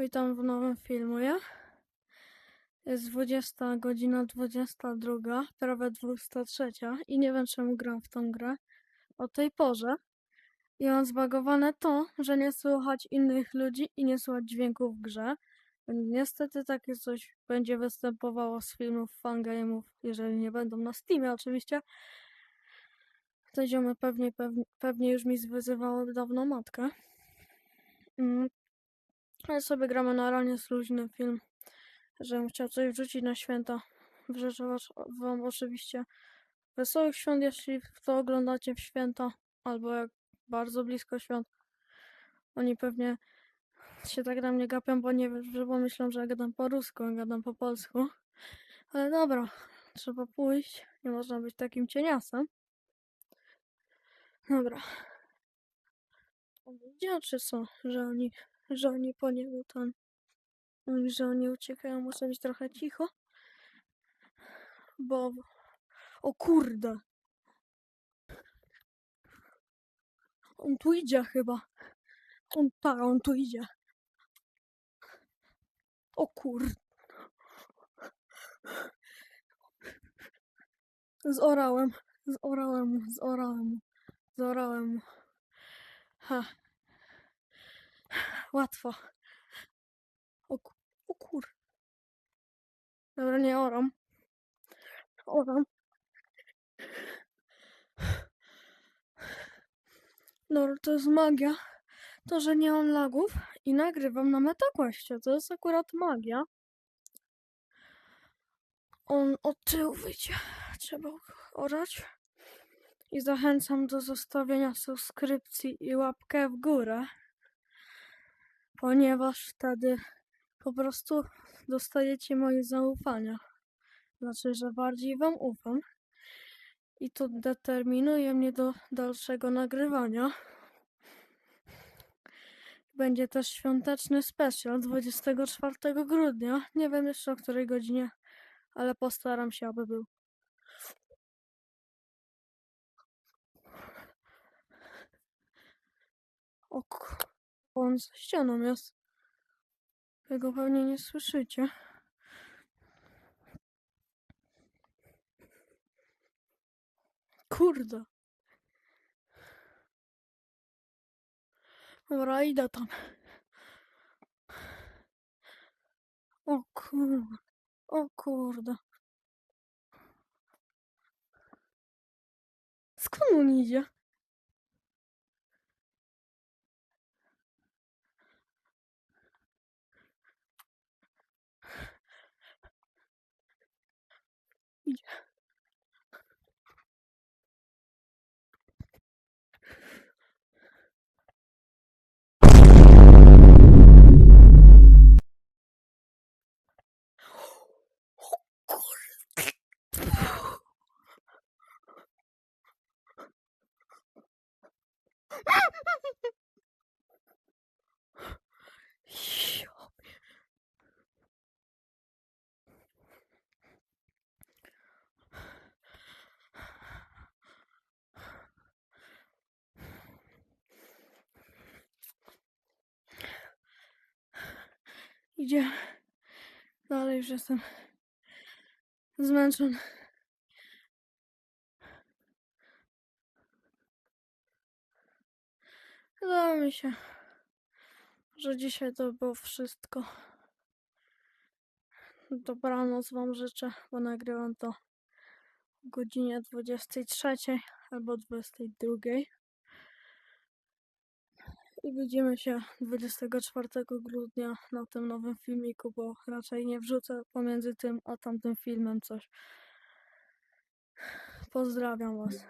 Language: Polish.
Witam w nowym filmie. Jest 20 godzina 22, prawie 23 i nie wiem czemu gram w tą grę o tej porze. I mam zbagowane to, że nie słychać innych ludzi i nie słychać dźwięków w grze. Niestety takie coś będzie występowało z filmów fangame'ów, jeżeli nie będą na Steamie oczywiście. Te ziomy pewnie, pewnie, pewnie już mi zwyzywały dawno matkę. Ale sobie gramy na ranie z luźny film, żebym chciał coś wrzucić na święta. Życzę wam oczywiście wesołych świąt, jeśli to oglądacie w święta, albo jak bardzo blisko świąt. Oni pewnie się tak na mnie gapią, bo nie wiem, bo myślą, że ja gadam po rusku, a gadam po polsku. Ale dobra, trzeba pójść. Nie można być takim cieniasem. Dobra. Widział, czy co? Że oni, że oni po niego ten... Że oni uciekają, muszę być trochę cicho. Bo... O kurde! On tu idzie chyba. On, tak, on tu idzie. O kur... Zorałem, zorałem zorałem zorałem. Ha. Łatwo. O, o kur... Dobra, nie oram. Oram. Dobra, to jest magia. To, że nie mam lagów i nagrywam na MetaQuestie, to jest akurat magia. On od tyłu wyjdzie. Trzeba orać. I zachęcam do zostawienia subskrypcji i łapkę w górę. Ponieważ wtedy po prostu dostajecie moje zaufania. Znaczy, że bardziej wam ufam. I to determinuje mnie do dalszego nagrywania. Będzie też świąteczny special 24 grudnia. Nie wiem jeszcze o której godzinie, ale postaram się, aby był. Ok, on za ścianą jest. Tego pewnie nie słyszycie. Kurde. Dobra, idę tam. O kurde. O kurde. Skąd on idzie? Idzie. Idzie. Dalej już jestem zmęczony. Wydaje mi się, że dzisiaj to było wszystko. Dobranoc Wam życzę, bo nagrywam to o godzinie 23 albo 22. I widzimy się 24 grudnia na tym nowym filmiku, bo raczej nie wrzucę pomiędzy tym a tamtym filmem coś. Pozdrawiam Was.